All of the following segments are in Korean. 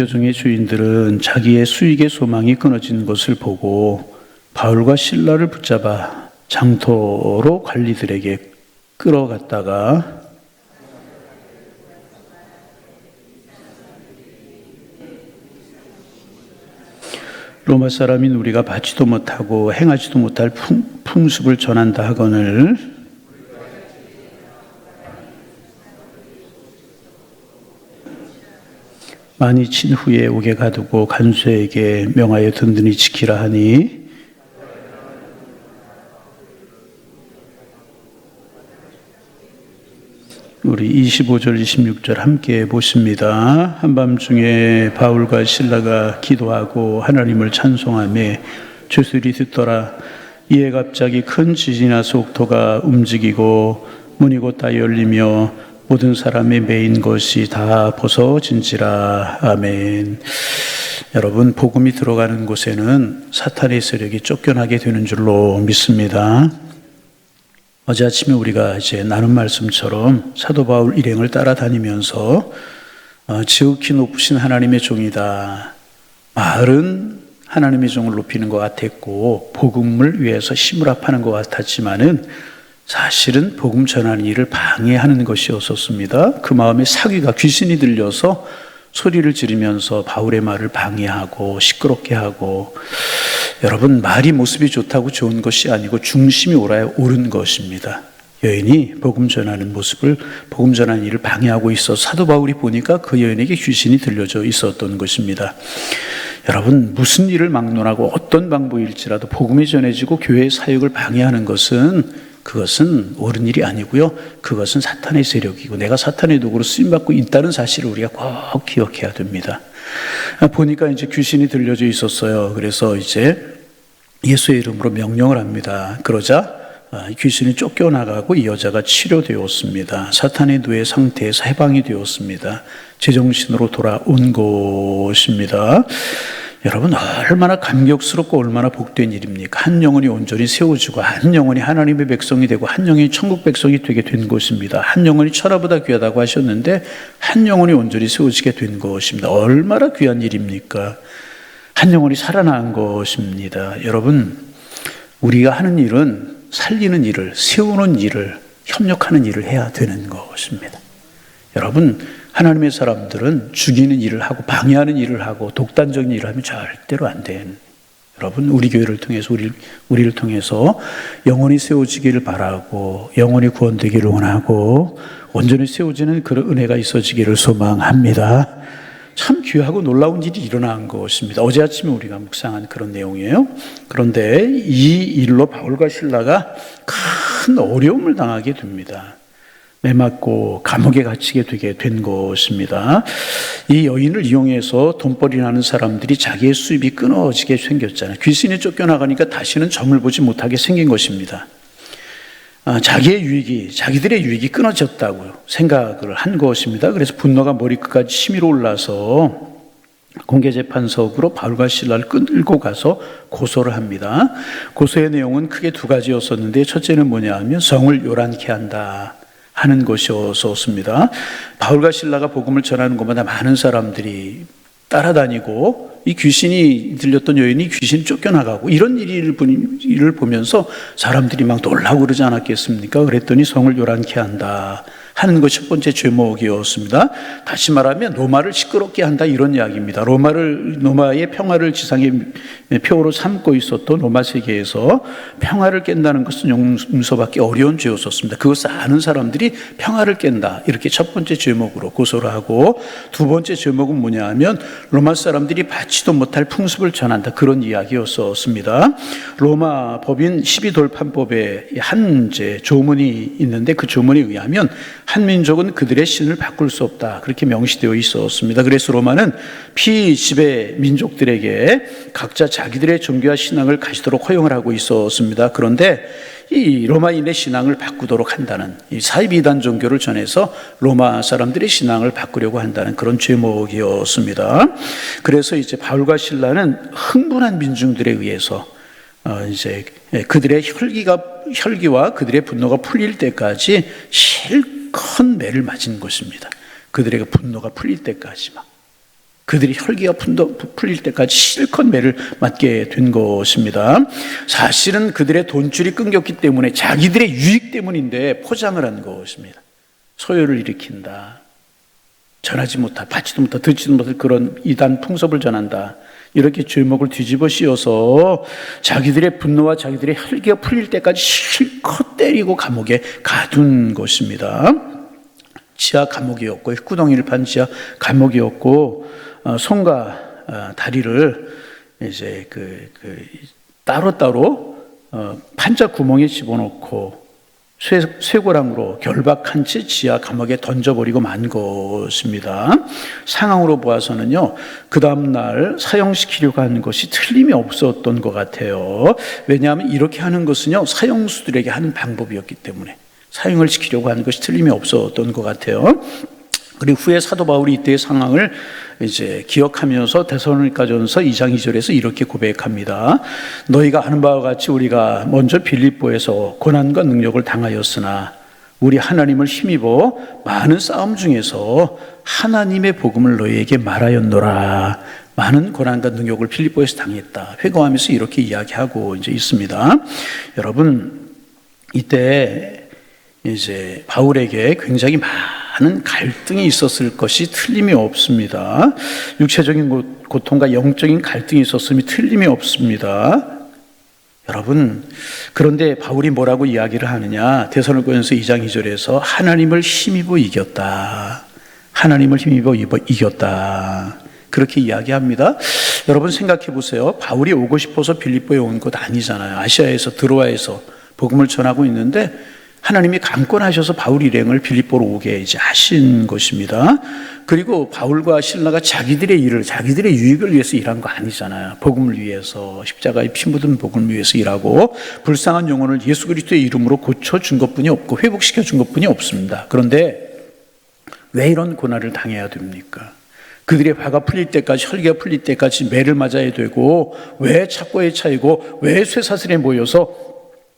요정의 주인들은 자기의 수익의 소망이 끊어진 것을 보고 바울과 신라를 붙잡아 장터로 관리들에게 끌어갔다가 로마 사람인 우리가 받지도 못하고 행하지도 못할 풍, 풍습을 전한다 하거늘 많이 친 후에 옥에 가두고 간수에게 명하여 든든히 지키라 하니 우리 25절 26절 함께 보십니다. 한밤중에 바울과 신라가 기도하고 하나님을 찬송하며 주술이 듣더라. 이에 갑자기 큰 지진이나 속토가 움직이고 문이 곧다 열리며 모든 사람이 메인 것이 다 벗어진지라. 아멘. 여러분, 복음이 들어가는 곳에는 사탄의 세력이 쫓겨나게 되는 줄로 믿습니다. 어제 아침에 우리가 이제 나눈 말씀처럼 사도 바울 일행을 따라다니면서 어, 지극히 높으신 하나님의 종이다. 말은 하나님의 종을 높이는 것 같았고 복음을 위해서 힘을 합하는 것 같았지만은 사실은 복음 전하는 일을 방해하는 것이었었습니다. 그 마음에 사귀가 귀신이 들려서 소리를 지르면서 바울의 말을 방해하고 시끄럽게 하고 여러분 말이 모습이 좋다고 좋은 것이 아니고 중심이 옳아야 옳은 것입니다. 여인이 복음 전하는 모습을 복음 전하는 일을 방해하고 있어 사도 바울이 보니까 그 여인에게 귀신이 들려져 있었던 것입니다. 여러분 무슨 일을 막론하고 어떤 방법일지라도 복음이 전해지고 교회의 사역을 방해하는 것은 그것은 옳은 일이 아니고요. 그것은 사탄의 세력이고 내가 사탄의 도구로 쓰임 받고 있다는 사실을 우리가 꼭 기억해야 됩니다. 보니까 이제 귀신이 들려져 있었어요. 그래서 이제 예수의 이름으로 명령을 합니다. 그러자 귀신이 쫓겨나가고 이 여자가 치료되었습니다. 사탄의 누의 상태에서 해방이 되었습니다. 제정신으로 돌아온 것입니다. 여러분 얼마나 감격스럽고 얼마나 복된 일입니까? 한 영혼이 온전히 세워지고 한 영혼이 하나님의 백성이 되고 한 영혼이 천국 백성이 되게 된 것입니다. 한 영혼이 천하보다 귀하다고 하셨는데 한 영혼이 온전히 세워지게 된 것입니다. 얼마나 귀한 일입니까? 한 영혼이 살아난 것입니다. 여러분 우리가 하는 일은 살리는 일을 세우는 일을 협력하는 일을 해야 되는 것입니다. 여러분 하나님의 사람들은 죽이는 일을 하고 방해하는 일을 하고 독단적인 일을 하면 절대로 안 된. 여러분 우리 교회를 통해서 우리 우리를 통해서 영원히 세워지기를 바라고 영원히 구원되기를 원하고 온전히 세워지는 그런 은혜가 있어지기를 소망합니다. 참 귀하고 놀라운 일이 일어난 것입니다. 어제 아침에 우리가 묵상한 그런 내용이에요. 그런데 이 일로 바울과 신라가 큰 어려움을 당하게 됩니다. 매맞고 감옥에 갇히게 되게 된 것입니다. 이 여인을 이용해서 돈벌이 나는 사람들이 자기의 수입이 끊어지게 생겼잖아요. 귀신이 쫓겨나가니까 다시는 점을 보지 못하게 생긴 것입니다. 아, 자기의 유익이, 자기들의 유익이 끊어졌다고 생각을 한 것입니다. 그래서 분노가 머리끝까지 치밀어 올라서 공개재판석으로 바울과 신라를 끌고 가서 고소를 합니다. 고소의 내용은 크게 두 가지였었는데 첫째는 뭐냐 하면 성을 요란케 한다. 하는 것이었습니다. 바울과 신라가 복음을 전하는 것마다 많은 사람들이 따라다니고 이 귀신이 들렸던 여인이 귀신 쫓겨나가고 이런 일을 보면서 사람들이 막 놀라고 그러지 않았겠습니까? 그랬더니 성을 요란케 한다. 하는 것첫 번째 제목이었습니다. 다시 말하면 로마를 시끄럽게 한다 이런 이야기입니다. 로마를 로마의 평화를 지상의 표로 삼고 있었던 로마 세계에서 평화를 깬다는 것은 용서받기 어려운 죄였었습니다. 그것을 아는 사람들이 평화를 깬다 이렇게 첫 번째 제목으로 고소를 하고 두 번째 제목은 뭐냐하면 로마 사람들이 받지도 못할 풍습을 전한다 그런 이야기였었습니다. 로마 법인 12돌판법에 한 조문이 있는데 그 조문에 의하면 한 민족은 그들의 신을 바꿀 수 없다. 그렇게 명시되어 있었습니다. 그래서 로마는 피지배 민족들에게 각자 자기들의 종교와 신앙을 가지도록 허용을 하고 있었습니다. 그런데 이 로마인의 신앙을 바꾸도록 한다는 이 사이비단 종교를 전해서 로마 사람들의 신앙을 바꾸려고 한다는 그런 죄목이었습니다. 그래서 이제 바울과 신라는 흥분한 민중들에 의해서 어 이제 그들의 혈기가 혈기와 그들의 분노가 풀릴 때까지 실 큰 매를 맞은 것입니다. 그들에게 분노가 풀릴 때까지만. 그들이 혈기가 푼도- 풀릴 때까지 실컷 매를 맞게 된 것입니다. 사실은 그들의 돈줄이 끊겼기 때문에 자기들의 유익 때문인데 포장을 한 것입니다. 소요를 일으킨다. 전하지 못할, 받지도 못할, 듣지도 못할 그런 이단 풍습을 전한다. 이렇게 죄목을 뒤집어 씌워서 자기들의 분노와 자기들의 혈기가 풀릴 때까지 실컷 때리고 감옥에 가둔 것입니다. 지하 감옥이었고 구덩이를 판 지하 감옥이었고 어, 손과 어, 다리를 이제 그, 그 따로 따로 어, 판자 구멍에 집어넣고 쇠, 쇠고랑으로 결박한 채 지하 감옥에 던져버리고 만 것입니다. 상황으로 보아서는요, 그 다음날 사형시키려고 하는 것이 틀림이 없었던 것 같아요. 왜냐하면 이렇게 하는 것은요, 사형수들에게 하는 방법이었기 때문에 사형을 시키려고 하는 것이 틀림이 없었던 것 같아요. 그리고 후에 사도 바울이 이때의 상황을 이제 기억하면서 대선을까지서 2장 2절에서 이렇게 고백합니다. 너희가 아는 바와 같이 우리가 먼저 빌립보에서 고난과 능력을 당하였으나 우리 하나님을 힘입어 많은 싸움 중에서 하나님의 복음을 너희에게 말하였노라. 많은 고난과 능력을 빌립보에서 당했다. 회고하면서 이렇게 이야기하고 이제 있습니다. 여러분 이때 이제 바울에게 굉장히 많은 갈등이 있었을 것이 틀림이 없습니다. 육체적인 고- 고통과 영적인 갈등이 있었음이 틀림이 없습니다. 여러분, 그런데 바울이 뭐라고 이야기를 하느냐? 대선을권에서 2장 2절에서 하나님을 힘입어 이겼다. 하나님을 힘입어 입어- 이겼다. 그렇게 이야기합니다. 여러분 생각해 보세요. 바울이 오고 싶어서 빌립보에 온 것 아니잖아요. 아시아에서 드로아에서 복음을 전하고 있는데 하나님이 강권하셔서 바울 일행을 빌립보로 오게 이제 하신 것입니다. 그리고 바울과 신라가 자기들의 일을 자기들의 유익을 위해서 일한 거 아니잖아요. 복음을 위해서 십자가에 피 묻은 복음을 위해서 일하고 불쌍한 영혼을 예수 그리스도의 이름으로 고쳐 준 것뿐이 없고 회복시켜 준 것뿐이 없습니다. 그런데 왜 이런 고난을 당해야 됩니까? 그들의 화가 풀릴 때까지 혈기가 풀릴 때까지 매를 맞아야 되고 왜 착고에 차이고 왜 쇠사슬에 모여서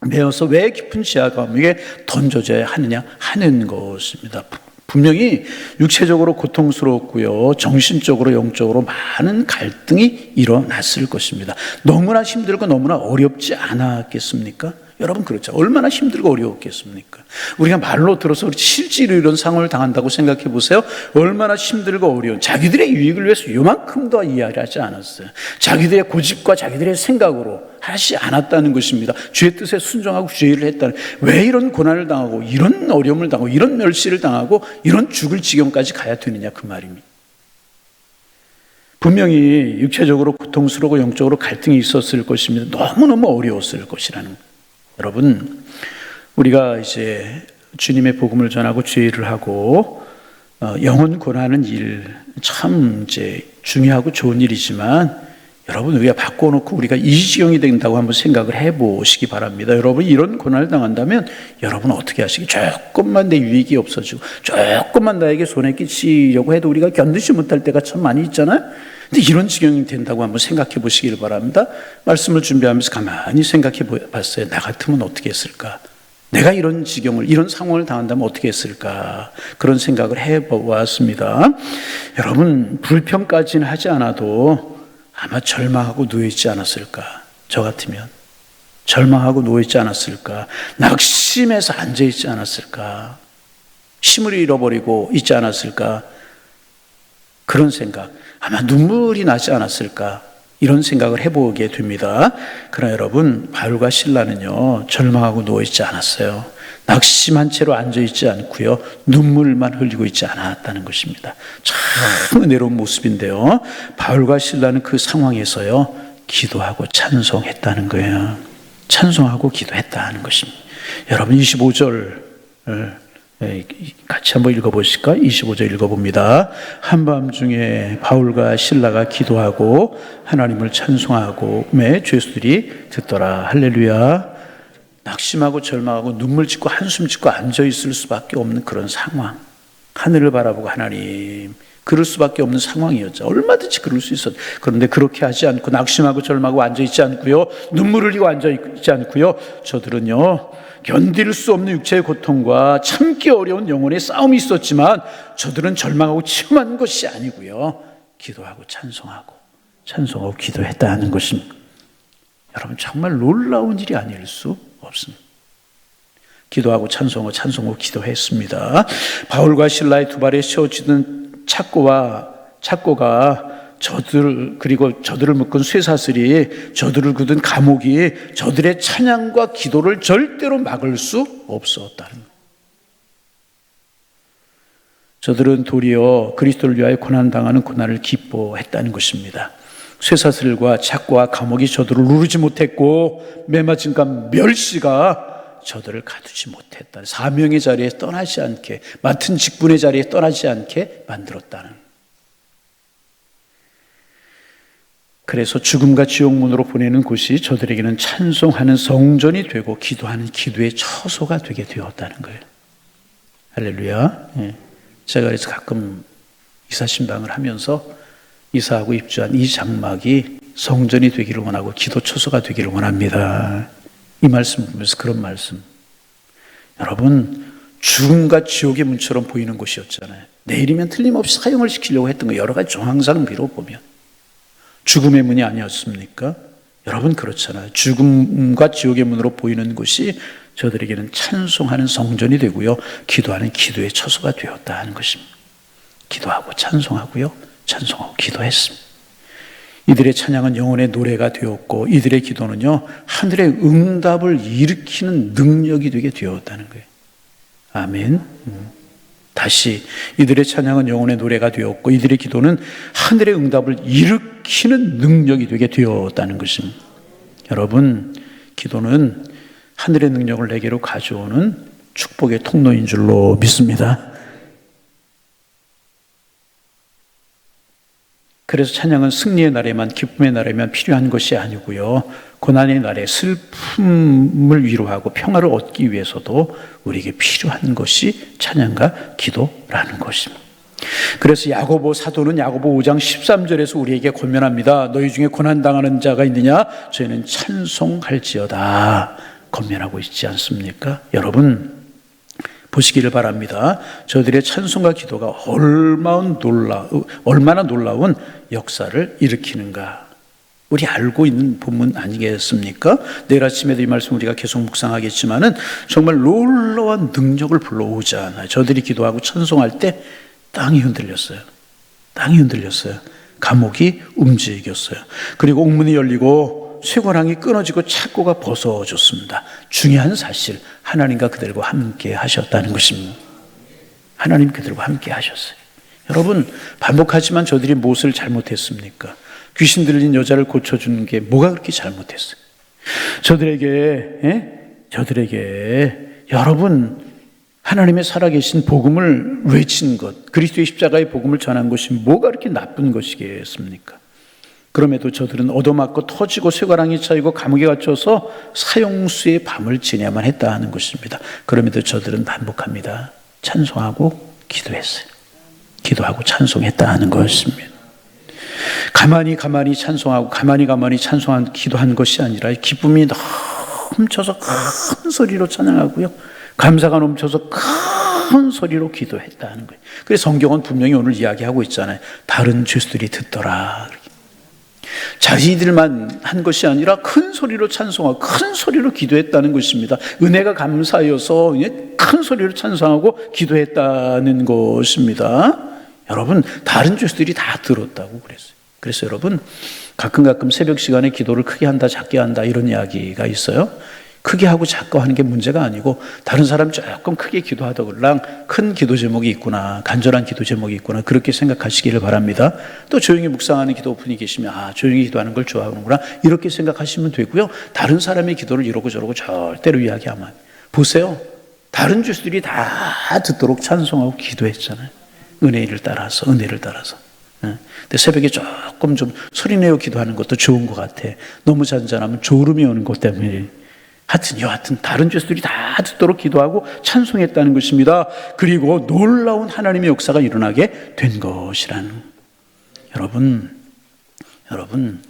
매어서 왜 깊은 지하 감옥에 던져져야 하느냐 하는 것입니다. 분명히 육체적으로 고통스럽고요, 정신적으로 영적으로 많은 갈등이 일어났을 것입니다. 너무나 힘들고 너무나 어렵지 않았겠습니까? 여러분 그렇죠. 얼마나 힘들고 어려웠겠습니까? 우리가 말로 들어서 실제로 이런 상황을 당한다고 생각해 보세요. 얼마나 힘들고 어려운 자기들의 유익을 위해서 요만큼도 이해하지 않았어요. 자기들의 고집과 자기들의 생각으로 하지 않았다는 것입니다. 주의 뜻에 순종하고 일을 했다는 왜 이런 고난을 당하고 이런 어려움을 당하고 이런 멸시를 당하고 이런 죽을 지경까지 가야 되느냐 그 말입니다. 분명히 육체적으로 고통스러우고 영적으로 갈등이 있었을 것입니다. 너무너무 어려웠을 것이라는. 여러분, 우리가 이제 주님의 복음을 전하고 죄를 하고 어, 영혼 권하는 일 참 이제 중요하고 좋은 일이지만 여러분 우리가 바꿔놓고 우리가 이 지경이 된다고 한번 생각을 해보시기 바랍니다. 여러분 이런 고난을 당한다면 여러분 어떻게 하시기? 조금만 내 유익이 없어지고 조금만 나에게 손해 끼치려고 해도 우리가 견디지 못할 때가 참 많이 있잖아요. 근데 이런 지경이 된다고 한번 생각해 보시길 바랍니다. 말씀을 준비하면서 가만히 생각해 봤어요. 나 같으면 어떻게 했을까? 내가 이런 지경을, 이런 상황을 당한다면 어떻게 했을까? 그런 생각을 해 보았습니다. 여러분, 불평까지는 하지 않아도 아마 절망하고 누워있지 않았을까? 저 같으면. 절망하고 누워있지 않았을까? 낙심해서 앉아있지 않았을까? 힘을 잃어버리고 있지 않았을까? 그런 생각. 아마 눈물이 나지 않았을까? 이런 생각을 해보게 됩니다. 그러나 여러분, 바울과 신라는요, 절망하고 누워있지 않았어요. 낙심한 채로 앉아있지 않고요, 눈물만 흘리고 있지 않았다는 것입니다. 참 은혜로운 모습인데요. 바울과 신라는 그 상황에서요, 기도하고 찬송했다는 거예요. 찬송하고 기도했다는 것입니다. 여러분, 25절, 네, 같이 한번 읽어보실까? 25절 읽어봅니다. 한밤중에 바울과 신라가 기도하고 하나님을 찬송하고 매 죄수들이 듣더라. 할렐루야. 낙심하고 절망하고 눈물 짓고 한숨 짓고 앉아 있을 수밖에 없는 그런 상황. 하늘을 바라보고 하나님 그럴 수밖에 없는 상황이었죠. 얼마든지 그럴 수 있었. 그런데 그렇게 하지 않고 낙심하고 절망하고 앉아 있지 않고요. 눈물을 흘리고 앉아 있지 않고요. 저들은요. 견딜 수 없는 육체의 고통과 참기 어려운 영혼의 싸움이 있었지만 저들은 절망하고 치험한 것이 아니고요. 기도하고 찬송하고 찬송하고 기도했다는 것입니다. 여러분 정말 놀라운 일이 아닐 수 없습니다. 기도하고 찬송하고 찬송하고 기도했습니다. 바울과 신라의 두 발에 씌워지던 착고와 착고가 저들 그리고 저들을 묶은 쇠사슬이 저들을 굳은 감옥이 저들의 찬양과 기도를 절대로 막을 수 없었다는 것. 저들은 도리어 그리스도를 위하여 고난 당하는 고난을 기뻐했다는 것입니다. 쇠사슬과 착고와 감옥이 저들을 누르지 못했고 매맞은과 멸시가 저들을 가두지 못했다. 사명의 자리에 떠나지 않게 맡은 직분의 자리에 떠나지 않게 만들었다는. 그래서 죽음과 지옥 문으로 보내는 곳이 저들에게는 찬송하는 성전이 되고 기도하는 기도의 처소가 되게 되었다는 거예요. 할렐루야. 예. 제가 그래서 가끔 이사신방을 하면서 이사하고 입주한 이 장막이 성전이 되기를 원하고 기도 처소가 되기를 원합니다. 이 말씀 보면서 그런 말씀. 여러분, 죽음과 지옥의 문처럼 보이는 곳이었잖아요. 내일이면 틀림없이 사용을 시키려고 했던 거 여러 가지 정황상 비로 보면. 죽음의 문이 아니었습니까? 여러분 그렇잖아요. 죽음과 지옥의 문으로 보이는 곳이 저들에게는 찬송하는 성전이 되고요. 기도하는 기도의 처소가 되었다 하는 것입니다. 기도하고 찬송하고요. 찬송하고 기도했습니다. 이들의 찬양은 영혼의 노래가 되었고 이들의 기도는요. 하늘의 응답을 일으키는 능력이 되게 되었다는 거예요. 아멘. 음. 다시 이들의 찬양은 영혼의 노래가 되었고 이들의 기도는 하늘의 응답을 일으키는 능력이 되게 되었다는 것입니다. 여러분, 기도는 하늘의 능력을 내게로 가져오는 축복의 통로인 줄로 믿습니다. 그래서 찬양은 승리의 날에만 기쁨의 날에만 필요한 것이 아니고요. 고난의 날에 슬픔을 위로하고 평화를 얻기 위해서도 우리에게 필요한 것이 찬양과 기도라는 것입니다. 그래서 야고보 사도는 야고보 5장 13절에서 우리에게 권면합니다. 너희 중에 고난 당하는 자가 있느냐? 저희는 찬송할지어다. 권면하고 있지 않습니까? 여러분 보시기를 바랍니다. 저들의 찬송과 기도가 얼마나 놀라 얼마나 놀라운 역사를 일으키는가. 우리 알고 있는 본문 아니겠습니까? 내일 아침에도 이 말씀 우리가 계속 묵상하겠지만은 정말 놀라운 능력을 불러오잖아요. 저들이 기도하고 찬송할 때 땅이 흔들렸어요. 땅이 흔들렸어요. 감옥이 움직였어요. 그리고 옥문이 열리고 쇠고랑이 끊어지고 착고가 벗어졌습니다. 중요한 사실, 하나님과 그들과 함께 하셨다는 것입니다. 하나님 그들과 함께 하셨어요. 여러분, 반복하지만 저들이 무엇을 잘못했습니까? 귀신 들린 여자를 고쳐주는 게 뭐가 그렇게 잘못했어요? 저들에게, 예? 저들에게 여러분, 하나님의 살아계신 복음을 외친 것, 그리스도의 십자가의 복음을 전한 것이 뭐가 그렇게 나쁜 것이겠습니까? 그럼에도 저들은 얻어맞고 터지고 쇠가랑이 차이고 감옥에 갇혀서 사형수의 밤을 지내야만 했다 하는 것입니다. 그럼에도 저들은 반복합니다. 찬송하고 기도했어요. 기도하고 찬송했다 하는 것입니다. 가만히 가만히 찬송하고 가만히 가만히 찬송한 기도한 것이 아니라 기쁨이 넘쳐서 큰 소리로 찬양하고요. 감사가 넘쳐서 큰 소리로 기도했다는 거예요. 그래서 성경은 분명히 오늘 이야기하고 있잖아요. 다른 죄수들이 듣더라. 자신들만 한 것이 아니라 큰 소리로 찬송하고 큰 소리로 기도했다는 것입니다. 은혜가 감사여서 큰 소리로 찬송하고 기도했다는 것입니다. 여러분, 다른 죄수들이 다 들었다고 그랬어요. 그래서 여러분, 가끔 가끔 새벽 시간에 기도를 크게 한다, 작게 한다, 이런 이야기가 있어요. 크게 하고 작게 하는 게 문제가 아니고 다른 사람 조금 크게 기도하더글랑 큰 기도 제목이 있구나 간절한 기도 제목이 있구나 그렇게 생각하시기를 바랍니다. 또 조용히 묵상하는 기도 분이 계시면 아 조용히 기도하는 걸 좋아하는구나 이렇게 생각하시면 되고요. 다른 사람의 기도를 이러고 저러고 절대로 이야기하면 보세요. 다른 주수들이 다 듣도록 찬송하고 기도했잖아요. 은혜를 따라서 은혜를 따라서. 예. 근데 새벽에 조금 좀 소리 내어 기도하는 것도 좋은 것 같아. 너무 잔잔하면 졸음이 오는 것 때문에 하여튼 여하튼 다른 죄수들이 다 듣도록 기도하고 찬송했다는 것입니다. 그리고 놀라운 하나님의 역사가 일어나게 된 것이라는 여러분 여러분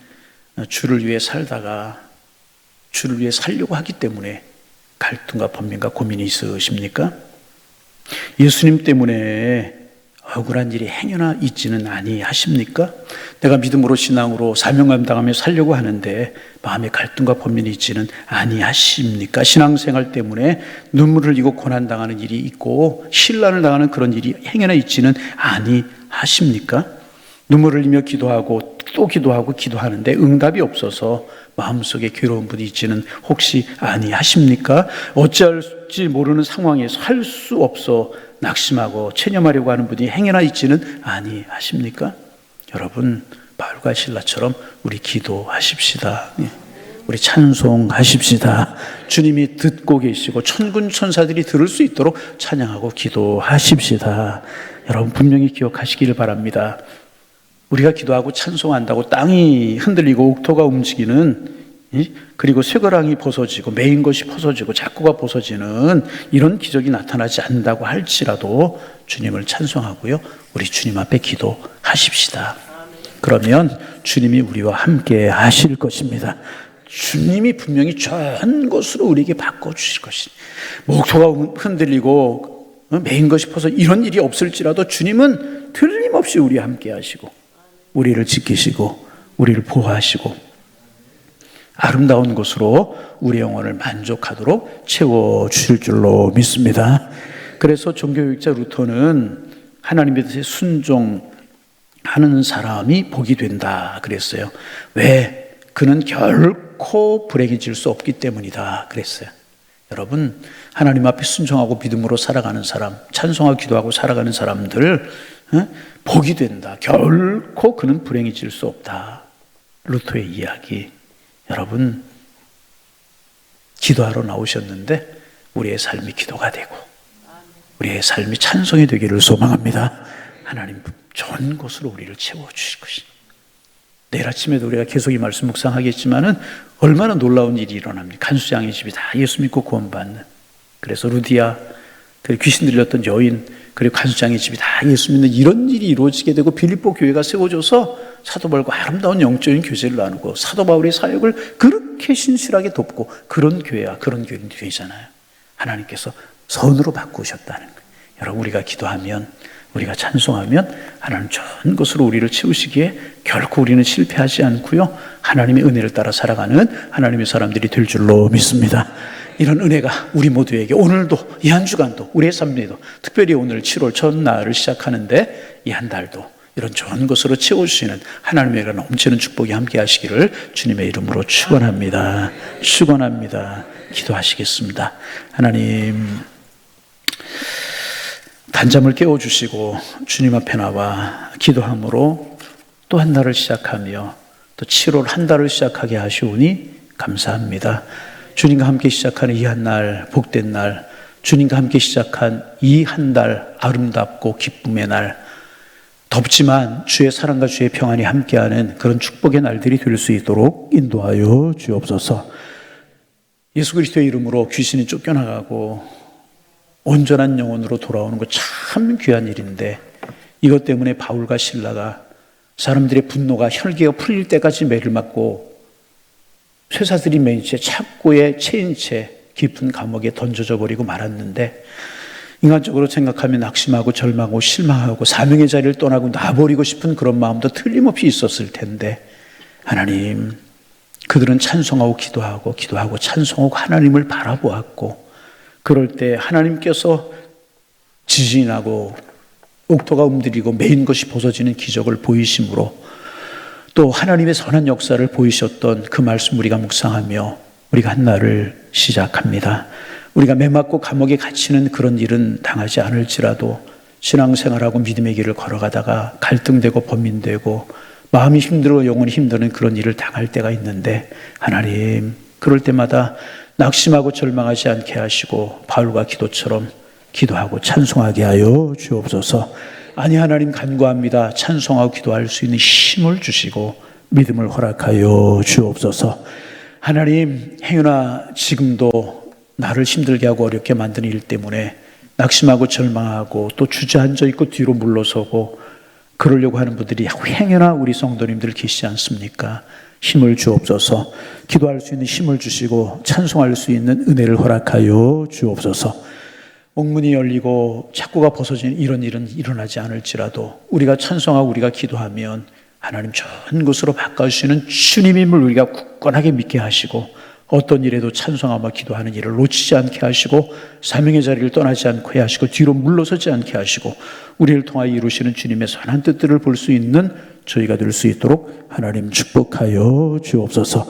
주를 위해 살다가 주를 위해 살려고 하기 때문에 갈등과 번민과 고민이 있으십니까? 예수님 때문에 억울한 일이 행여나 있지는 아니하십니까? 내가 믿음으로 신앙으로 사명감 당하며 살려고 하는데 마음의 갈등과 범민이 있지는 아니하십니까? 신앙생활 때문에 눈물을 흘리고 고난 당하는 일이 있고 신란을 당하는 그런 일이 행여나 있지는 아니하십니까? 눈물을 흘리며 기도하고 또 기도하고 기도하는데 응답이 없어서 마음속에 괴로운 분이 있지는 혹시 아니하십니까? 어찌할지 모르는 상황에 살수 없어 낙심하고 체념하려고 하는 분이 행여나 있지는 아니하십니까? 여러분 바울과 신라처럼 우리 기도하십시다. 예. 우리 찬송하십시다. 주님이 듣고 계시고 천군 천사들이 들을 수 있도록 찬양하고 기도하십시다. 여러분 분명히 기억하시기를 바랍니다. 우리가 기도하고 찬송한다고 땅이 흔들리고 옥토가 움직이는 그리고 쇠거랑이 벗어지고 메인 것이 벗어지고 작고가 벗어지는 이런 기적이 나타나지 않는다고 할지라도 주님을 찬송하고요. 우리 주님 앞에 기도하십시다. 그러면 주님이 우리와 함께 하실 것입니다. 주님이 분명히 좋은 것으로 우리에게 바꿔주실 것입니다. 목토가 흔들리고 메인 것이 벗어 이런 일이 없을지라도 주님은 틀림없이 우리와 함께 하시고 우리를 지키시고 우리를 보호하시고 아름다운 것으로 우리 영혼을 만족하도록 채워 주실 줄로 믿습니다. 그래서 종교육자 루터는 하나님에 대해 순종하는 사람이 복이 된다 그랬어요. 왜? 그는 결코 불행해질 수 없기 때문이다 그랬어요. 여러분, 하나님 앞에 순종하고 믿음으로 살아가는 사람, 찬송하고 기도하고 살아가는 사람들, 어? 복이 된다. 결코 그는 불행해질 수 없다. 루터의 이야기. 여러분, 기도하러 나오셨는데 우리의 삶이 기도가 되고 우리의 삶이 찬송이 되기를 소망합니다. 하나님 좋은 곳으로 우리를 채워주실 것입니다. 내일 아침에도 우리가 계속 이 말씀 묵상하겠지만은 얼마나 놀라운 일이 일어납니까? 간수장의 집이 다 예수 믿고 구원받는. 그래서 루디아, 그리고 귀신 들렸던 여인, 그리고 간수장의 집이 다 예수 믿는 이런 일이 이루어지게 되고 빌립보 교회가 세워져서 사도 바울과 아름다운 영적인 교제를 나누고 사도 바울의 사역을 그렇게 신실하게 돕고 그런 교회와 그런 교회는 되잖아요. 하나님께서 선으로 바꾸셨다는 거예요. 여러분 우리가 기도하면 우리가 찬송하면 하나님 좋은 것으로 우리를 채우시기에 결코 우리는 실패하지 않고요. 하나님의 은혜를 따라 살아가는 하나님의 사람들이 될 줄로 믿습니다. 이런 은혜가 우리 모두에게 오늘도 이 한 주간도 우리의 삶에도 특별히 오늘 7월 첫날을 시작하는데 이 한 달도 이런 좋은 것으로 채워주시는 하나님의 넘치는 축복이 함께 하시기를 주님의 이름으로 축원합니다. 축원합니다. 기도하시겠습니다. 하나님 단잠을 깨워 주시고 주님 앞에 나와 기도함으로 또 한 달을 시작하며 또 7월 한 달을 시작하게 하시오니 감사합니다. 주님과 함께 시작하는 이 한 날, 복된 날, 주님과 함께 시작한 이 한 달, 아름답고 기쁨의 날, 덥지만 주의 사랑과 주의 평안이 함께하는 그런 축복의 날들이 될 수 있도록 인도하여 주옵소서. 예수 그리스도의 이름으로 귀신이 쫓겨나가고 온전한 영혼으로 돌아오는 거 참 귀한 일인데 이것 때문에 바울과 신라가 사람들의 분노가 혈기가 풀릴 때까지 매를 맞고 쇠사들이 맨 채 착고에 채인 채 깊은 감옥에 던져져 버리고 말았는데 인간적으로 생각하면 낙심하고 절망하고 실망하고 사명의 자리를 떠나고 놔버리고 싶은 그런 마음도 틀림없이 있었을 텐데 하나님 그들은 찬송하고 기도하고 기도하고 찬송하고 하나님을 바라보았고 그럴 때 하나님께서 지진이 나고 옥토가 움들이고 메인 것이 벗어지는 기적을 보이심으로 또 하나님의 선한 역사를 보이셨던 그 말씀 우리가 묵상하며 우리가 한 날을 시작합니다. 우리가 매맞고 감옥에 갇히는 그런 일은 당하지 않을지라도 신앙생활하고 믿음의 길을 걸어가다가 갈등되고 범민되고 마음이 힘들고 영혼이 힘드는 그런 일을 당할 때가 있는데 하나님 그럴 때마다 낙심하고 절망하지 않게 하시고 바울과 기도처럼 기도하고 찬송하게 하여 주옵소서. 아니 하나님 간구합니다. 찬송하고 기도할 수 있는 힘을 주시고 믿음을 허락하여 주옵소서. 하나님 행여나 지금도 나를 힘들게 하고 어렵게 만드는 일 때문에 낙심하고 절망하고 또 주저앉아 있고 뒤로 물러서고 그러려고 하는 분들이 행여나 우리 성도님들 계시지 않습니까? 힘을 주옵소서. 기도할 수 있는 힘을 주시고 찬송할 수 있는 은혜를 허락하여 주옵소서. 옥문이 열리고 착고가 벗어지는 이런 일은 일어나지 않을지라도 우리가 찬송하고 우리가 기도하면 하나님 전 것으로 바꿔주시는 주님임을 우리가 굳건하게 믿게 하시고 어떤 일에도 찬송하며 기도하는 일을 놓치지 않게 하시고 사명의 자리를 떠나지 않게 하시고 뒤로 물러서지 않게 하시고 우리를 통하여 이루시는 주님의 선한 뜻들을 볼 수 있는 저희가 될 수 있도록 하나님 축복하여 주옵소서.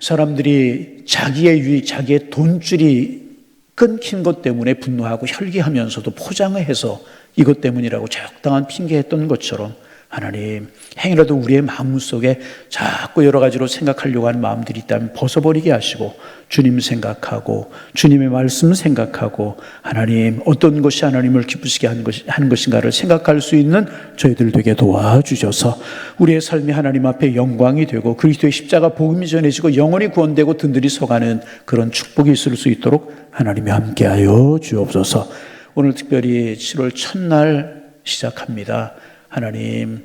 사람들이 자기의 유익, 자기의 돈줄이 끊긴 것 때문에 분노하고 혈기하면서도 포장을 해서 이것 때문이라고 적당한 핑계했던 것처럼 하나님 행이라도 우리의 마음속에 자꾸 여러 가지로 생각하려고 하는 마음들이 있다면 벗어버리게 하시고 주님 생각하고 주님의 말씀 생각하고 하나님 어떤 것이 하나님을 기쁘시게 하는, 것인가를 생각할 수 있는 저희들 되게 도와주셔서 우리의 삶이 하나님 앞에 영광이 되고 그리스도의 십자가 복음이 전해지고 영원히 구원되고 든든히 서가는 그런 축복이 있을 수 있도록 하나님이 함께하여 주옵소서 오늘 특별히 7월 첫날 시작합니다. 하나님,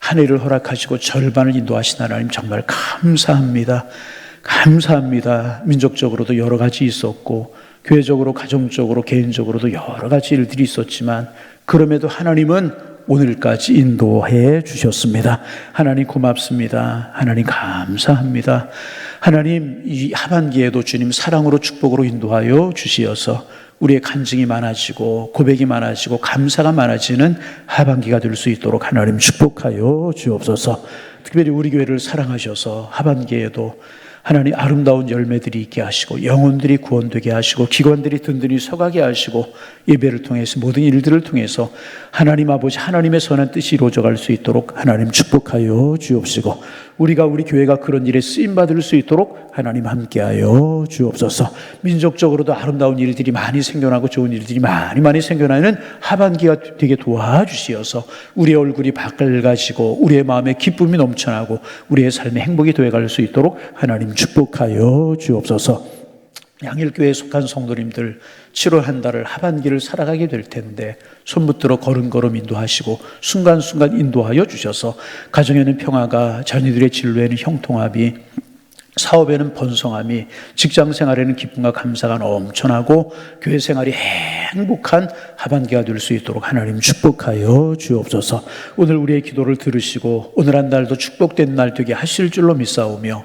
한 해를 허락하시고 절반을 인도하신 하나님 정말 감사합니다. 감사합니다. 민족적으로도 여러 가지 있었고, 교회적으로, 가정적으로, 개인적으로도 여러 가지 일들이 있었지만, 그럼에도 하나님은 오늘까지 인도해 주셨습니다. 하나님 고맙습니다. 하나님 감사합니다. 하나님 이 하반기에도 주님 사랑으로 축복으로 인도하여 주시어서 우리의 간증이 많아지고 고백이 많아지고 감사가 많아지는 하반기가 될 수 있도록 하나님 축복하여 주옵소서. 특별히 우리 교회를 사랑하셔서 하반기에도 하나님 아름다운 열매들이 있게 하시고 영혼들이 구원되게 하시고 기관들이 든든히 서가게 하시고 예배를 통해서 모든 일들을 통해서 하나님 아버지 하나님의 선한 뜻이 이루어져 갈 수 있도록 하나님 축복하여 주옵시고 우리가 우리 교회가 그런 일에 쓰임 받을 수 있도록 하나님 함께하여 주옵소서. 민족적으로도 아름다운 일들이 많이 생겨나고 좋은 일들이 많이 많이 생겨나는 하반기가 되게 도와주시어서 우리의 얼굴이 밝아지고 우리의 마음에 기쁨이 넘쳐나고 우리의 삶에 행복이 되어갈 수 있도록 축복하여 주옵소서. 양일교회에 속한 성도님들 7월 한 달을 하반기를 살아가게 될 텐데 손 붙들어 걸음걸음 인도하시고 순간순간 인도하여 주셔서 가정에는 평화가 자녀들의 진로에는 형통함이 사업에는 번성함이 직장 생활에는 기쁨과 감사가 넘쳐나고 교회 생활이 행복한 하반기가 될 수 있도록 하나님 축복하여 주옵소서. 오늘 우리의 기도를 들으시고 오늘 한 달도 축복된 날 되게 하실 줄로 믿사오며